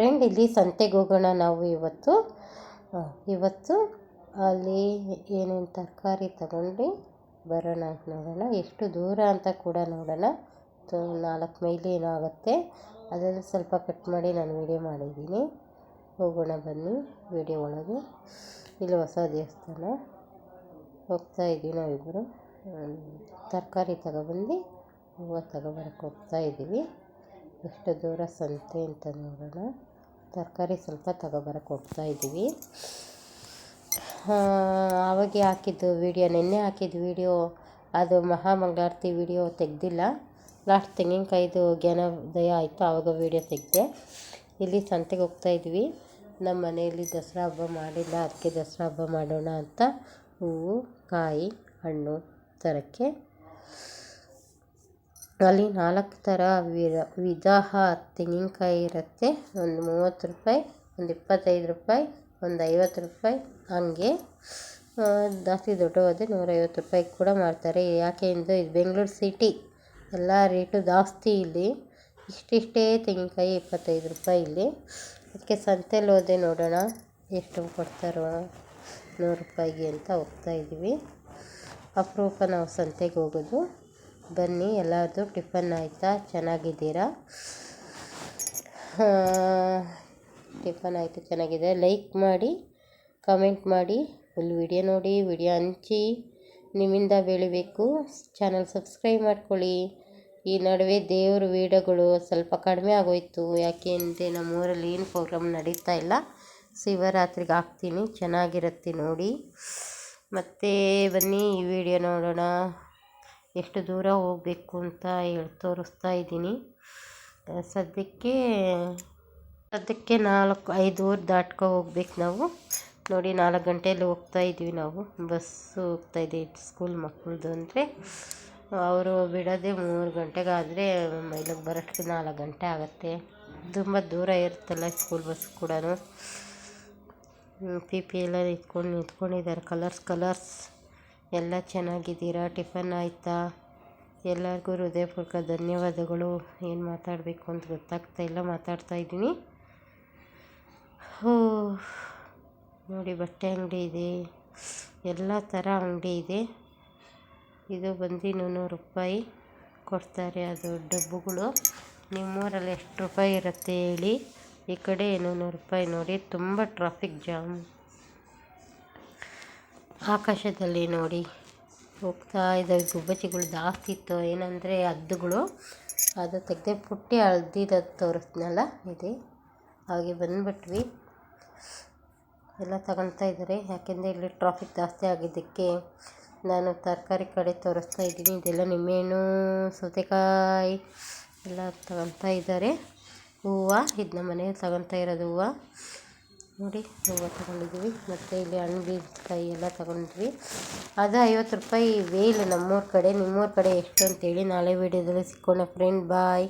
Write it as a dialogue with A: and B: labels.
A: Friend ಇಲ್ಲಿ ಸಂತೆಗೆ ಹೋಗೋಣ ನಾವು ಇವತ್ತು. ಇವತ್ತು ಅಲ್ಲಿ ಏನೇನು ತರಕಾರಿ ತಗೊಂಡು ಬರೋಣ ಅಂತ ನೋಡೋಣ. ಎಷ್ಟು ದೂರ ಅಂತ ಕೂಡ ನೋಡೋಣ. ನಾಲ್ಕು ಮೈಲಿ ಏನೋ ಆಗುತ್ತೆ. ಅದನ್ನು ಸ್ವಲ್ಪ ಕಟ್ ಮಾಡಿ ನಾನು ವೀಡಿಯೋ ಮಾಡಿದ್ದೀನಿ. ಹೋಗೋಣ ಬನ್ನಿ ವೀಡಿಯೋ ಒಳಗೆ. ಇಲ್ಲಿ ಹೊಸ ದೇವಸ್ಥಾನ. ಹೋಗ್ತಾ ಇದ್ದೀವಿ ನಾವಿಬ್ಬರು ತರಕಾರಿ ತಗೊಬಂದು, ಹೂವು ತಗೊಬರಕ್ಕೆ ಹೋಗ್ತಾ ಇದ್ದೀವಿ. ಎಷ್ಟು ದೂರ ಸಂತೆ ಅಂತ ನೋಡೋಣ. ತರಕಾರಿ ಸ್ವಲ್ಪ ತಗೋಬರಕ್ಕೆ ಹೋಗ್ತಾ ಇದ್ದೀವಿ. ಆವಾಗೆ ಹಾಕಿದ್ದು ವೀಡಿಯೋ ನಿನ್ನೆ ಹಾಕಿದ್ದು ವೀಡಿಯೋ ಅದು ಮಹಾಮಂಗಳಾರತಿ ವೀಡಿಯೋ ತೆಗೆದಿಲ್ಲ. ಲಾಸ್ಟ್ ತೆಂಗಿನಕಾಯ್ದು ಜ್ಞಾನೋದಯ ಆಯಿತು ಆವಾಗ ವೀಡಿಯೋ ತೆಗೆದೆ. ಇಲ್ಲಿ ಸಂತೆಗೆ ಹೋಗ್ತಾ ಇದ್ವಿ. ನಮ್ಮ ಮನೆಯಲ್ಲಿ ದಸರಾ ಹಬ್ಬ ಮಾಡಿಲ್ಲ, ಅದಕ್ಕೆ ದಸರಾ ಹಬ್ಬ ಮಾಡೋಣ ಅಂತ ಹೂವು, ಕಾಯಿ, ಹಣ್ಣು ತರೋಕ್ಕೆ. ಅಲ್ಲಿ ನಾಲ್ಕು ಥರ ವಿಧ ವಿಧ ತೆಂಗಿನಕಾಯಿ ಇರುತ್ತೆ. ಒಂದು ಮೂವತ್ತು ರೂಪಾಯಿ, ಒಂದು ಇಪ್ಪತ್ತೈದು ರೂಪಾಯಿ, ಒಂದು ಐವತ್ತು ರೂಪಾಯಿ. ಹಂಗೆ ಜಾಸ್ತಿ ದೊಡ್ಡವಾದರೆ ನೂರೈವತ್ತು ರೂಪಾಯಿ ಕೂಡ ಮಾರ್ತಾರೆ ಯಾಕೆ ಅಂದರೆ ಇದು ಬೆಂಗಳೂರು ಸಿಟಿ, ಎಲ್ಲ ರೇಟು ಜಾಸ್ತಿ ಇಲ್ಲಿ. ಇಷ್ಟಿಷ್ಟೇ ತೆಂಗಿನಕಾಯಿ ಇಪ್ಪತ್ತೈದು ರೂಪಾಯಿ ಇಲ್ಲಿ. ಅದಕ್ಕೆ ಸಂತೆಲಿ ಹೋದೆ ನೋಡೋಣ, ಎಷ್ಟು ಕೊಡ್ತಾರೋ ನೂರು ರೂಪಾಯಿಗೆ ಅಂತ ಹೋಗ್ತಾ ಇದ್ದೀವಿ. ಅಪರೂಪ ನಾವು ಸಂತೆಗೆ ಹೋಗೋದು. ಬನ್ನಿ, ಎಲ್ಲರದು ಟಿಫನ್ ಆಯಿತಾ? ಚೆನ್ನಾಗಿದ್ದೀರಾ? ಟಿಫನ್ ಆಯಿತು, ಚೆನ್ನಾಗಿದೆ. ಲೈಕ್ ಮಾಡಿ, ಕಮೆಂಟ್ ಮಾಡಿ, ಫುಲ್ ವಿಡಿಯೋ ನೋಡಿ, ವಿಡಿಯೋ ಹಂಚಿ, ನಿಮ್ಮಿಂದ ಬೆಳಿಬೇಕು. ಚಾನಲ್ ಸಬ್ಸ್ಕ್ರೈಬ್ ಮಾಡ್ಕೊಳ್ಳಿ. ಈ ನಡುವೆ ದೇವ್ರ ವೀಡಿಯೋಗಳು ಸ್ವಲ್ಪ ಕಡಿಮೆ ಆಗೋಯ್ತು. ಯಾಕೆ ಅಂದರೆ ನಮ್ಮೂರಲ್ಲಿ ಏನು ಪ್ರೋಗ್ರಾಮ್ ನಡೀತಾ ಇಲ್ಲ. ಶಿವರಾತ್ರಿಗೆ ಹಾಕ್ತೀನಿ. ಚೆನ್ನಾಗಿರುತ್ತೆ ನೋಡಿ. ಮತ್ತೆ ಬನ್ನಿ, ಈ ವಿಡಿಯೋ ನೋಡೋಣ. ಎಷ್ಟು ದೂರ ಹೋಗಬೇಕು ಅಂತ ಹೇಳಿ, ತೋರಿಸ್ತಾ ಇದ್ದೀನಿ. ಸದ್ಯಕ್ಕೆ ಸದ್ಯಕ್ಕೆ ನಾಲ್ಕು, ಐದು ಊರು ದಾಟ್ಕೊ ಹೋಗ್ಬೇಕು ನಾವು. ನೋಡಿ, ನಾಲ್ಕು ಗಂಟೆಯಲ್ಲಿ ಹೋಗ್ತಾ ಇದ್ದೀವಿ ನಾವು. ಬಸ್ಸು ಹೋಗ್ತಾ ಇದೆ ಸ್ಕೂಲ್ ಮಕ್ಕಳದು ಅಂದರೆ. ಅವರು ಬಿಡೋದೇ ಮೂರು ಗಂಟೆಗಾದರೆ ಮೈಲಿಗೆ ಬರೋಷ್ಟು ನಾಲ್ಕು ಗಂಟೆ ಆಗುತ್ತೆ. ತುಂಬ ದೂರ ಇರುತ್ತಲ್ಲ ಸ್ಕೂಲ್ ಬಸ್ ಕೂಡ ಪಿ ಪಿ ಎಲ್ಲ ನಿಂತ್ಕೊಂಡು ನಿಂತ್ಕೊಂಡಿದ್ದಾರೆ. Colours colours. ಎಲ್ಲ ಚೆನ್ನಾಗಿದ್ದೀರಾ? ಟಿಫನ್ ಆಯಿತಾ? ಎಲ್ಲರಿಗೂ ಹೃದಯಪೂರ್ವಕ ಧನ್ಯವಾದಗಳು. ಏನು ಮಾತಾಡಬೇಕು ಅಂತ ಗೊತ್ತಾಗ್ತಾ ಇಲ್ಲ, ಮಾತಾಡ್ತಾ ಇದ್ದೀನಿ. ಹೋ, ನೋಡಿ ಬಟ್ಟೆ ಅಂಗಡಿ ಇದೆ. ಎಲ್ಲ ಥರ ಅಂಗಡಿ ಇದೆ. ಇದು ಬಂದು ನೂರು ರೂಪಾಯಿ ಕೊಡ್ತಾರೆ ಅದು ಡಬ್ಬುಗಳು ನಿಮ್ಮೂರಲ್ಲಿ ಎಷ್ಟು ರೂಪಾಯಿ ಇರುತ್ತೆ ಹೇಳಿ? ಈ ಕಡೆ ನೂರು ರೂಪಾಯಿ ನೋಡಿ, ತುಂಬ ಟ್ರಾಫಿಕ್ ಜಾಮ್ ಆಕಾಶದಲ್ಲಿ ನೋಡಿ ಹೋಗ್ತಾ ಇದ್ದಾವೆ ಗುಬ್ಬಚ್ಚಿಗಳು ಜಾಸ್ತಿ ಇತ್ತು. ಏನಂದರೆ ಹದ್ದುಗಳು. ಅದು ತೆಗೆದೇ ಪುಟ್ಟಿ ಅಳ್ದಿದ್ದು ತೋರಿಸ್ನಲ್ಲ, ಇದೆ. ಹಾಗೆ ಬಂದುಬಿಟ್ವಿ. ಎಲ್ಲ ತಗೊಳ್ತಾ ಇದ್ದಾರೆ. ಯಾಕೆಂದರೆ ಇಲ್ಲಿ ಟ್ರಾಫಿಕ್ ಜಾಸ್ತಿ ಆಗಿದ್ದಕ್ಕೆ ನಾನು ತರಕಾರಿ ಕಡೆ ತೋರಿಸ್ತಾ ಇದ್ದೀನಿ. ಇದೆಲ್ಲ ನಿಂಬೆಹಣ್ಣು ಸೌತೆಕಾಯಿ ಎಲ್ಲ ತಗೊಳ್ತಾ ಇದ್ದಾರೆ. ಹೂವು ಇದು ನಮ್ಮ ಮನೆಯಲ್ಲಿ ತಗೊಳ್ತಾ ಇರೋದು ಹೂವು. ನೋಡಿ, ಹೂವು ತಗೊಂಡಿದ್ದೀವಿ. ಮತ್ತು ಇಲ್ಲಿ ಹಣ್ಣು ಬೀಜಕಾಯಿ ಎಲ್ಲ ತಗೊಂಡ್ವಿ. ಅದು ಐವತ್ತು ರೂಪಾಯಿ ವೇಲ್ ನಮ್ಮೂರ ಕಡೆ. ನಿಮ್ಮೂರ ಕಡೆ ಎಷ್ಟು ಅಂತೇಳಿ ನಾಳೆ ವೀಡಿಯೋದಲ್ಲಿ ಸಿಕ್ಕೋಣ. Friend bye